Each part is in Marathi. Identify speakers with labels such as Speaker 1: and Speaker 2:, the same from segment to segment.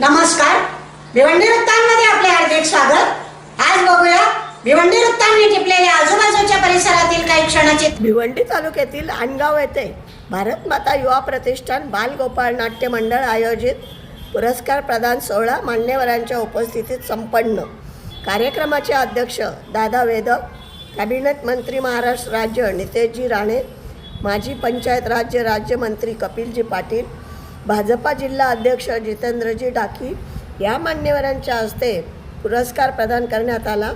Speaker 1: नमस्कार. भिवंडी वृत्तांमध्ये आपले हार्दिक स्वागत. आज बघूया भिवंडी वृत्तांनी टिपलेल्या आजूबाजूच्या परिसरातील काही क्षणाचे
Speaker 2: भिवंडी तालुक्यातील आणगाव येथे भारत माता युवा प्रतिष्ठान बालगोपाळ नाट्य मंडळ आयोजित पुरस्कार प्रदान सोहळा मान्यवरांच्या उपस्थितीत संपन्न. कार्यक्रमाचे अध्यक्ष दादा वेदक कॅबिनेट मंत्री महाराष्ट्र राज्य नितेशजी राणे माजी पंचायत राज्य राज्यमंत्री कपिलजी पाटील भाजपा जिल्हा अध्यक्ष जितेंद्रजी डाकी या मान्यवरांच्या हस्ते पुरस्कार प्रदान करण्यात आला.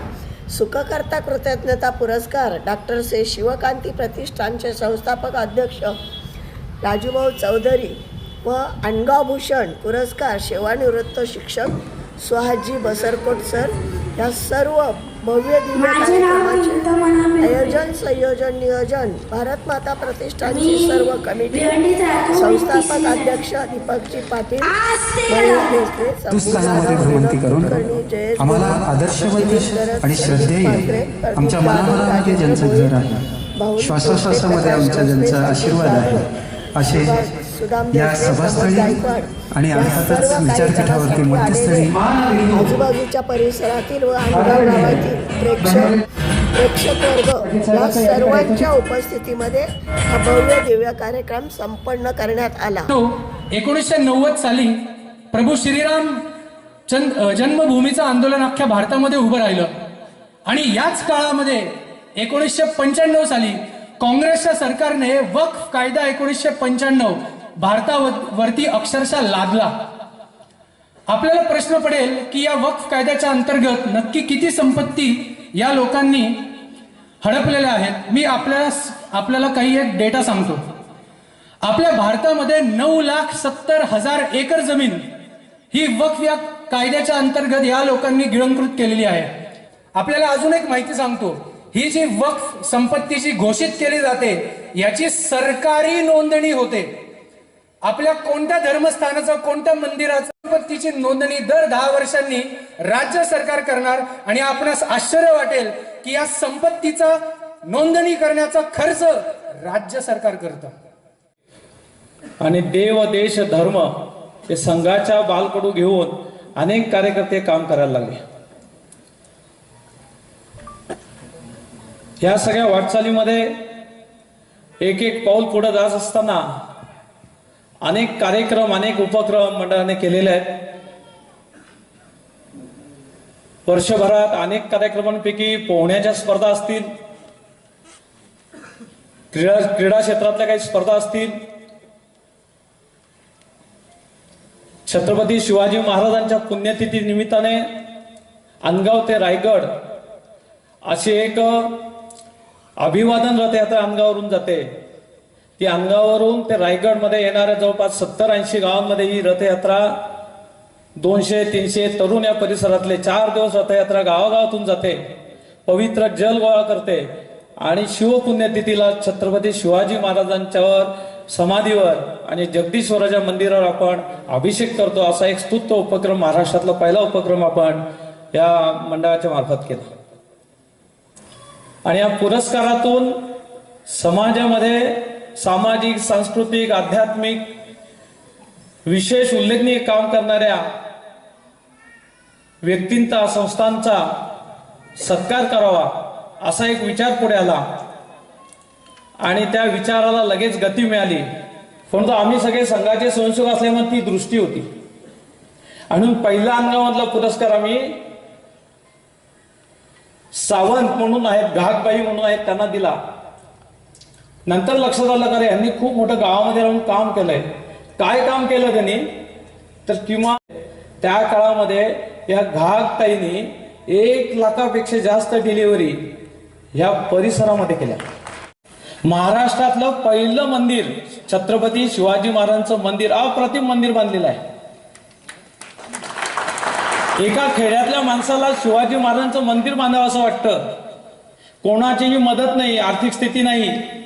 Speaker 2: सुखकर्ता कृतज्ञता पुरस्कार डॉक्टर से शिवकांती प्रतिष्ठानचे संस्थापक अध्यक्ष राजूभाऊ चौधरी व अणगाव भूषण पुरस्कार सेवानिवृत्त शिक्षक सुहाजी बसरकोट सर. या सर्व भव्य दिव्य आयोजन संयोजन नियोजन भारत माता प्रतिष्ठानची सर्व कमिटी संस्थापक. अध्यक्ष दीपकजी पाटील
Speaker 3: आज ते
Speaker 2: मयूर देशले,
Speaker 4: दुष्काळामध्ये
Speaker 2: संपूर्ण
Speaker 4: भ्रमंती करून आम्हाला
Speaker 2: गरज,
Speaker 4: आणि श्रद्धेय आमच्या
Speaker 2: जाधव,
Speaker 4: ज्यांचं घर आहे
Speaker 2: भाऊ
Speaker 4: श्वासोश्वासामध्ये आमच्या ज्यांचा आशीर्वाद आहे असे या सभास्थळी आणि अर्थातच विचारपीठावरती मध्यस्थळी
Speaker 2: आजूबाजूच्या परिसरातील व आणगाव गावातील प्रेक्षक प्रेक्षक वर्ग या सर्वांच्या उपस्थितीमध्ये हा भव्य दिव्य कार्यक्रम संपन्न करण्यात आला.
Speaker 5: तो एकोणीसशे नव्वद साली प्रभू श्रीराम जन्मभूमीचं आंदोलन अख्ख्या भारतामध्ये उभं राहिलं. आणि याच काळामध्ये एकोणीसशे पंच्याण्णव साली काँग्रेसच्या सरकारने वक्फ कायदा एकोणीसशे पंच्याण्णव भारतावरती अक्षरशः लादला. आपल्याला प्रश्न पडेल की या वक्फ कायद्याच्या अंतर्गत नक्की किती संपत्ती या लोकांनी हडपलेल्या आहेत. मी आपल्याला आपल्याला काही एक डेटा सांगतो. आपल्या भारतामध्ये नऊ लाख सत्तर हजार एकर जमीन ही वक्फ या कायद्याच्या अंतर्गत या लोकांनी गिळंकृत केलेली आहे. आपल्याला अजून एक माहिती सांगतो. ही जी वक्फ संपत्तीची घोषित केली जाते याची सरकारी नोंदणी होते. आपल्या कोणत्या धर्मस्थानाचं कोणत्या मंदिराचं संपत्तीची नोंदणी दर दहा वर्षांनी राज्य सरकार करणार आणि आपणास आश्चर्य वाटेल की या संपत्तीचा नोंदणी करण्याचा खर्च राज्य सरकार करतं.
Speaker 6: आणि देव देश धर्म हे संघाच्या बालकडू घेऊन अनेक कार्यकर्ते काम करायला लागले. या सगळ्या वाटचालीमध्ये एक एक पाऊल पुढे जात असताना अनेक कार्यक्रम अनेक उपक्रम मंडळाने केलेले आहेत. वर्षभरात अनेक कार्यक्रमांपैकी पोहण्याच्या स्पर्धा असतील. क्रीडा क्रीडा क्षेत्रातल्या काही स्पर्धा असतील. छत्रपती शिवाजी महाराजांच्या पुण्यतिथी निमित्ताने अनगाव ते रायगड अशी एक अभिवादन रथयात्रा अनगावरून जाते. ती अंगावरून ते रायगडमध्ये येणाऱ्या जवळपास सत्तर ऐंशी गावांमध्ये ही रथयात्रा दोनशे तीनशे तरुण या परिसरातले चार दिवस रथयात्रा गावागावातून जाते पवित्र जल गोळा करते आणि शिवपुण्यतिथीला छत्रपती शिवाजी महाराजांच्यावर समाधीवर आणि जगदीश्वराच्या मंदिरावर आपण अभिषेक करतो असा एक स्तुत्व उपक्रम महाराष्ट्रातला पहिला उपक्रम आपण या मंडळाच्या मार्फत केला. आणि या पुरस्कारातून समाजामध्ये सामाजिक सांस्कृतिक आध्यात्मिक विशेष उल्लेखनीय काम करणाऱ्या व्यक्तींचा संस्थांचा सत्कार करावा असा एक विचार पुढे आला. आणि त्या विचाराला लगेच गती मिळाली. परंतु आम्ही सगळे संघाचे स्वयंसेवक असल्यामुळे ती दृष्टी होती. आणि पहिला अंगामधला पुरस्कार आम्ही सावंत म्हणून आहेत घाकबाई म्हणून आहेत त्यांना दिला. नंतर लक्षात आलं का रे यांनी खूप मोठं गावामध्ये राहून काम केलंय. काय काम केलं त्यांनी? तर किंवा त्या काळामध्ये या घाकताईनी एक लाखापेक्षा जास्त डिलिव्हरी ह्या परिसरामध्ये केल्या. महाराष्ट्रातलं पहिलं मंदिर छत्रपती शिवाजी महाराजांचं मंदिर अप्रतिम मंदिर बांधलेलं आहे. एका खेड्यातल्या माणसाला शिवाजी महाराजांचं मंदिर बांधावं असं वाटतं. कोणाचीही मदत नाही आर्थिक स्थिती नाही.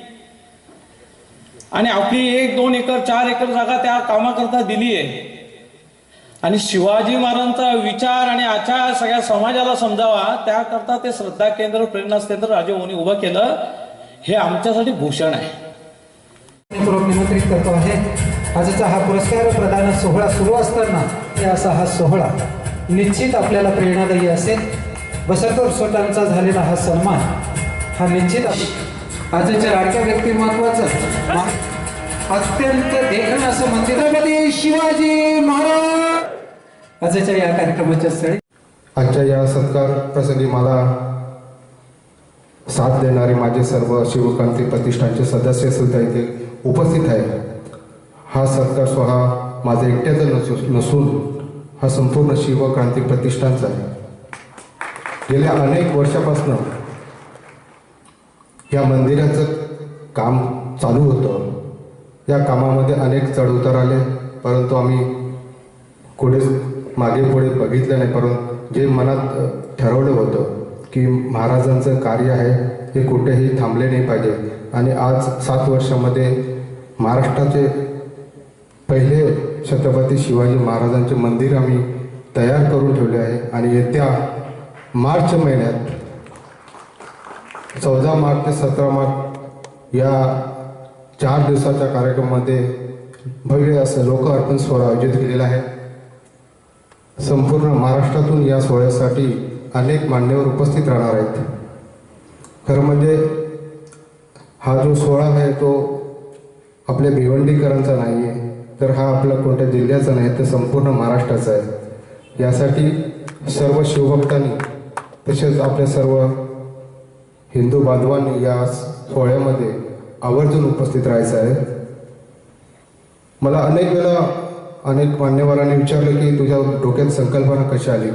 Speaker 6: आणि आपली एक दोन एकर चार एकर जागा त्या कामाकरता दिली आहे. आणि शिवाजी महाराजांचा विचार आणि आचार सगळ्या समाजाला समजावा त्याकरता ते श्रद्धा केंद्र प्रेरणा केंद्र राजभवनी उभं केलं हे आमच्यासाठी भूषण आहे.
Speaker 4: निमंत्रित करतो आहे. आजचा हा पुरस्कार प्रदान सोहळा सुरू असताना हे असा हा सोहळा निश्चित आपल्याला प्रेरणादायी असेल. बसतोर सोटांचा झालेला हा सन्मान हा निश्चित आजच्या लाडक्या व्यक्तिमत्वाचं मा- अत्यंत देखण असं मंदिर छत्रपती शिवाजी महाराज. आजच्या या कार्यक्रमाच्या स्थळी
Speaker 7: आजच्या या सत्कार प्रसंगी मला साथ देणारे माझे सर्व शिवक्रांती प्रतिष्ठानचे सदस्य सुद्धा इथे उपस्थित आहे हा सत्कार स्वहा माझा एकट्याचा नसू नसून हा संपूर्ण शिवक्रांती प्रतिष्ठानचा आहे. गेल्या अनेक वर्षापासून या मंदिराचं काम चालू होतं. या कामामध्ये अनेक चढउतार आले परंतु आम्ही कुठेच मागे पुढे बघितलं नाही. परंतु जे मनात ठरवलं होतं की महाराजांचं कार्य आहे हे कुठेही थांबले नाही पाहिजे. आणि आज सात वर्षामध्ये महाराष्ट्राचे पहिले छत्रपती शिवाजी महाराजांचे मंदिर आम्ही तयार करून ठेवले आहे. आणि येत्या मार्च महिन्यात चौदा मार्च ते सतरा मार्च या चार दिवसाच्या कार्यक्रमामध्ये भव्य असं लोक अर्पण सोहळा आयोजित केलेला आहे. संपूर्ण महाराष्ट्रातून या सोहळ्यासाठी अनेक मान्यवर उपस्थित राहणार आहेत. खरं म्हणजे हा जो सोहळा आहे तो आपल्या भिवंडीकरांचा नाही आहे तर हा आपला कोणत्या जिल्ह्याचा नाही तर संपूर्ण महाराष्ट्राचा आहे. यासाठी सर्व शिवभक्तांनी तसेच आपल्या सर्व हिंदू बांधवांनी या सोहळ्यामध्ये आवर्जून उपस्थित राहायचं आहे. मला अनेक वेळा अनेक मान्यवरांनी विचारलं की तुझ्या डोक्यात संकल्पना कशी आली?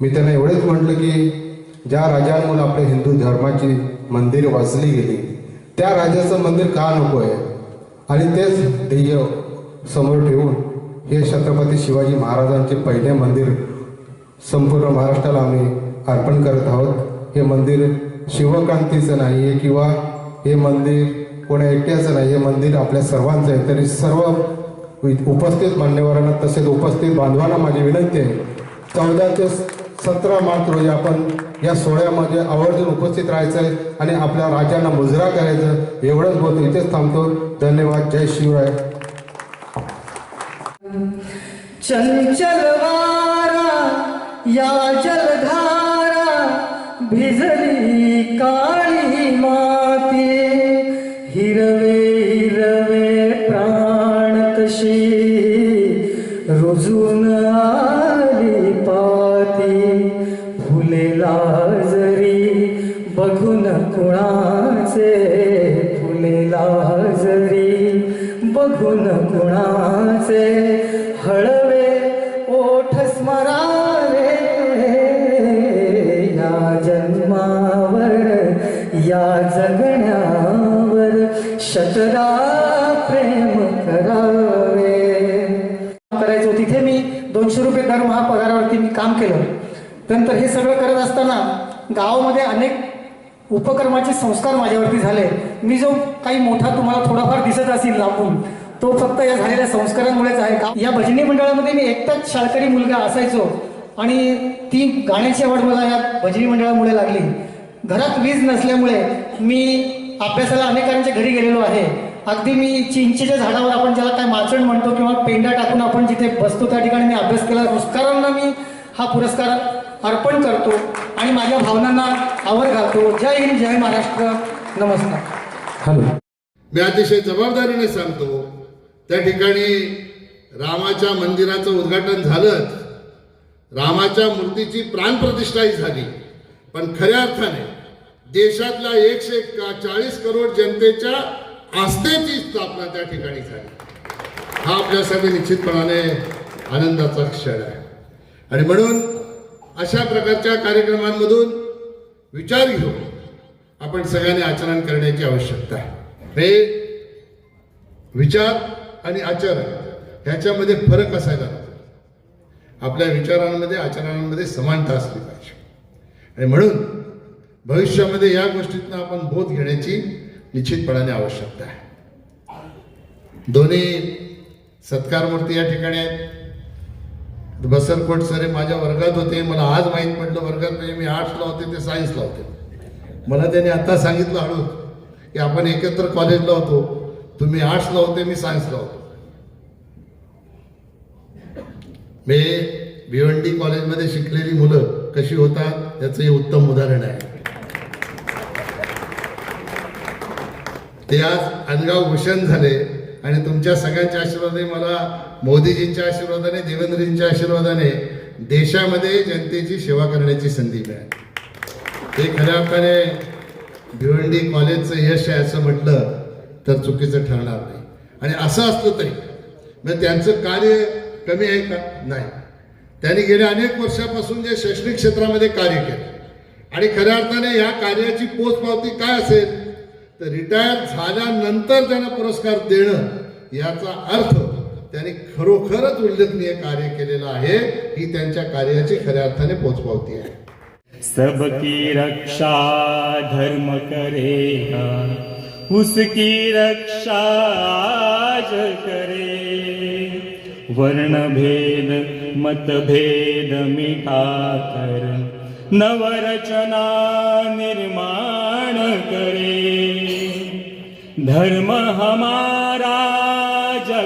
Speaker 7: मी त्यांना एवढेच म्हटलं की ज्या राजांमुळे आपल्या हिंदू धर्माची मंदिर वाचली गेली त्या राजाचं मंदिर का नको आहे? आणि तेच ध्येय समोर ठेवून हे छत्रपती शिवाजी महाराजांचे पहिले मंदिर संपूर्ण महाराष्ट्राला आम्ही अर्पण करत आहोत. हे मंदिर शिवकांतीचं नाही आहे किंवा हे मंदिर कोणा एकट्याचं नाही हे मंदिर आपल्या सर्वांचं आहे. तरी सर्व उपस्थित मान्यवरांना तसेच उपस्थित बांधवांना माझी विनंती आहे. चौदा ते सतरा मार्च रोजी आपण या सोहळ्यामध्ये आवर्जून उपस्थित राहायचं आहे आणि आपल्या राजांना मुजरा करायचं एवढंच बोलतो इथेच थांबतो. धन्यवाद. जय शिवराय.
Speaker 8: चंचल वारा या जलधा भिजली काळी माती. हिरवे हिरवे प्राण कशी रुजून आली पाती. फुलेला जरी बघून कुणाचे फुलेला जरी बघून कुणाचे असताना गावामध्ये अनेक उपक्रमाचे संस्कार माझ्यावरती झाले. मी जो काही मोठा तुम्हाला थोडाफार दिसत असेल लांबून तो फक्त या झालेल्या संस्कारांमुळेच आहे. का? या भजनी मंडळामध्ये मी एकटाच शाळकरी मुलगा असायचो आणि ती गाण्याची आवड मला या भजनी मंडळामुळे लागली. घरात वीज नसल्यामुळे मी अभ्यासाला अनेकांच्या घरी गेलेलो आहे. अगदी मी चिंचेच्या झाडावर आपण ज्याला काय माचण म्हणतो किंवा पेंडा टाकून आपण जिथे बसतो त्या ठिकाणी मी अभ्यास केला. पुरस्कारांना मी हा पुरस्कार अर्पण करतो आणि माझ्या भावनांना आवर घालतो. जय हिंद जय महाराष्ट्र. नमस्कार.
Speaker 4: हॅलो.
Speaker 9: मी अतिशय जबाबदारीने सांगतो त्या ठिकाणी रामाच्या मंदिराचं उद्घाटन झालंच रामाच्या मूर्तीची प्राणप्रतिष्ठाही झाली. पण खऱ्या अर्थाने देशातल्या एकशे का- चाळीस करोड जनतेच्या आस्थेची स्थापना त्या ठिकाणी झाली. हा आपल्यासाठी निश्चितपणाने आनंदाचा क्षण आहे. आणि म्हणून अशा प्रकारच्या कार्यक्रमांमधून विचार घेऊन आपण सगळ्यांनी आचरण करण्याची आवश्यकता आहे. हे विचार आणि आचरण ह्याच्यामध्ये फरक असायला आपल्या विचारांमध्ये आचरणांमध्ये समानता असली पाहिजे. आणि म्हणून भविष्यामध्ये या गोष्टीतनं आपण बोध घेण्याची निश्चितपणाने आवश्यकता आहे. दोन्ही सत्कारमूर्ती या ठिकाणी आहेत. बसरकोट सरे माझ्या वर्गात होते. मला आज माहीत पडलं वर्गात म्हणजे मी आर्ट्सला होते ते सायन्सला होते. मला त्याने आता सांगितलं हळू की आपण एकत्र कॉलेजला होतो. तुम्ही आर्ट्सला होते मी सायन्सला होतो. मी भिवंडी कॉलेजमध्ये शिकलेली मुलं कशी होतात याचं हे उत्तम उदाहरण आहे. ते आज अनगाव भूषण झाले आणि तुमच्या सगळ्यांच्या आशीर्वादे मला मोदीजींच्या आशीर्वादाने देवेंद्रजींच्या आशीर्वादाने देशामध्ये जनतेची सेवा करण्याची संधी मिळाली. ते खऱ्या अर्थाने भिवंडी कॉलेजचं यश आहे असं म्हटलं तर चुकीचं ठरणार नाही. आणि असं असलं तरी मग त्यांचं कार्य कमी आहे का? नाही. त्यांनी गेल्या अनेक वर्षापासून जे शैक्षणिक क्षेत्रामध्ये कार्य केलं आणि खऱ्या अर्थाने या कार्याची पोचपावती काय असेल? तर रिटायर झाल्यानंतर त्यांना पुरस्कार देणं याचा अर्थ त्यांनी खरोखरच उल्लेखनीय कार्य केलेलं आहे ही त्यांच्या कार्याची खऱ्या अर्थाने पोचपावती आहे.
Speaker 10: सबकी रक्षा धर्म करेगा उसकी रक्षा आज करे वर्ण भेद मतभेद मिटाकर नवरचना निर्माण करे धर्म हमारा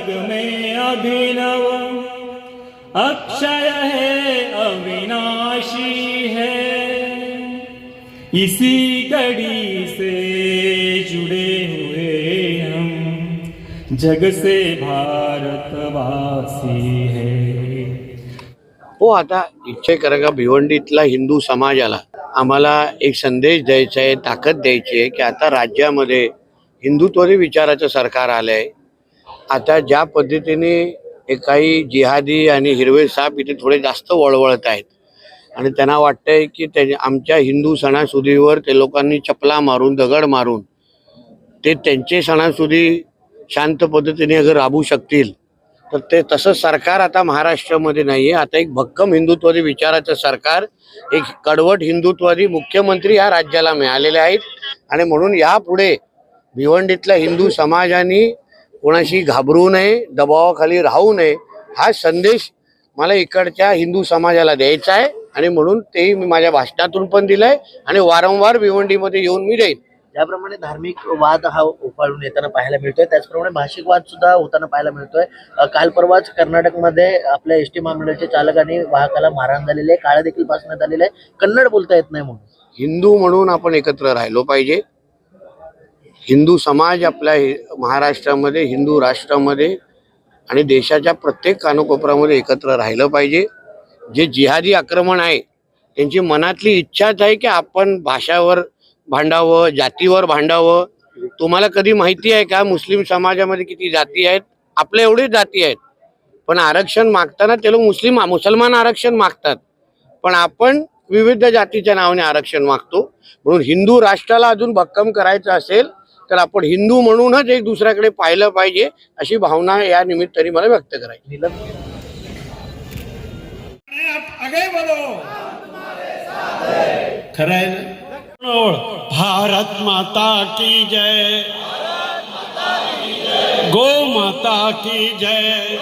Speaker 10: जग में अभिनव। अक्षय है अविनाशी है। इसी कड़ी से जुड़े हुए हम। जग से भारतवासी है।
Speaker 11: हो आता इच्छा करा का भिवंडीतला हिंदू समाजाला आम्हाला एक संदेश द्यायचा आहे ताकद द्यायची आहे की आता राज्यामध्ये हिंदुत्वरी विचाराचं सरकार आलं आहे आता ज्या पद्धतीने काही जिहादी आणि हिरवे साप इथे थोडे जास्त वळवळत आहेत. आणि त्यांना वाटतंय की त्या आमच्या हिंदू सणासुदीवर ते लोकांनी चपला मारून दगड मारून ते त्यांचे सणासुदी शांत पद्धतीने अगर राबू शकतील तर ते तसं सरकार आता महाराष्ट्रामध्ये नाही आहे आता एक भक्कम हिंदुत्वादी विचाराचं सरकार एक कडवट हिंदुत्वादी मुख्यमंत्री या राज्याला मिळालेले आहेत. आणि म्हणून यापुढे भिवंडीतल्या हिंदू समाजाने कोणाशी घाबरू नये दबावाखाली राहू नये हा संदेश मला इकडच्या हिंदू समाजाला द्यायचा आहे आणि म्हणून तेही मी माझ्या भाषणातून पण दिलंय आणि वारंवार भिवंडीमध्ये येऊन मी देईन
Speaker 12: ज्याप्रमाणे धार्मिक वाद हा उफाळून येताना पाहायला मिळतोय त्याचप्रमाणे भाषिक वाद सुद्धा होताना पाहायला मिळतोय. काल परवाच कर्नाटकमध्ये आपल्या एस टी महामंडळाच्या चालक आणि वाहकाला मारहाण झालेली आहे काळं देखील फासण्यात आलेलं आहे. कन्नड बोलता येत नाही म्हणून.
Speaker 11: हिंदू म्हणून आपण एकत्र राहिलो पाहिजे. हिंदू समाज आपल्या महाराष्ट्रामध्ये हिंदू राष्ट्रामध्ये आणि देशाच्या प्रत्येक कानकोपऱ्यामध्ये एकत्र राहिलं पाहिजे. जे जिहादी आक्रमण आहे त्यांची मनातली इच्छाच आहे की आपण भाषावर भांडावं जातीवर भांडावं. तुम्हाला कधी माहिती आहे का मुस्लिम समाजामध्ये किती जाती आहेत? आपल्या एवढे जाती आहेत. पण आरक्षण मागताना ते लोक मुस्लिम मुसलमान आरक्षण मागतात. पण आपण विविध जातीच्या नावाने आरक्षण मागतो. म्हणून हिंदू राष्ट्राला अजून भक्कम करायचं असेल तर आपण हिंदू म्हणूनच एक दुसऱ्याकडे पाहिलं पाहिजे अशी भावना या निमित्ताने मला व्यक्त करायची.
Speaker 12: नीलम
Speaker 10: खरंय भारत माता की जय। गो माता की जय।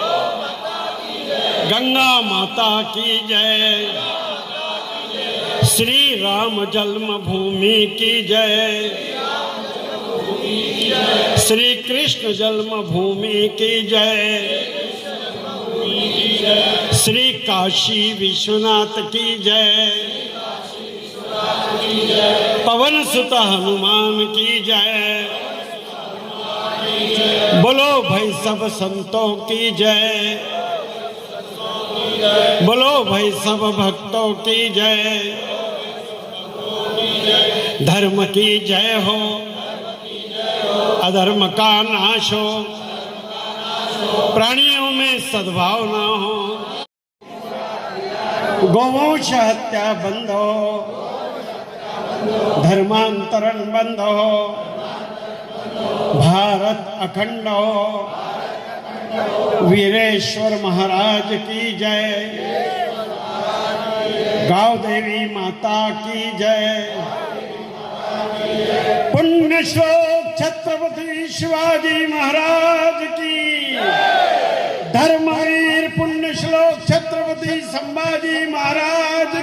Speaker 10: गंगा माता की जय। श्री राम जन्मभूमि की जय। श्री कृष्ण जन्मभूमि की जय। श्री काशी विश्वनाथ की जय। पवन सुत हनुमान की जय। बोलो भाई सब संतों की जय। बोलो भाई सब भक्तों की जय। धर्म की जय हो। अधर्म का नाश हो प्राणियों में सद्भावना हो। गौवंश हत्या बंद हो। धर्मांतरण बंद हो। भारत अखंड हो। वीरेश्वर महाराज की जय। गाव देवी माता की जय। पुण्य शिवाजी महाराज की। धर्मवीर पुण्य श्लोक छत्रपति संभाजी महाराज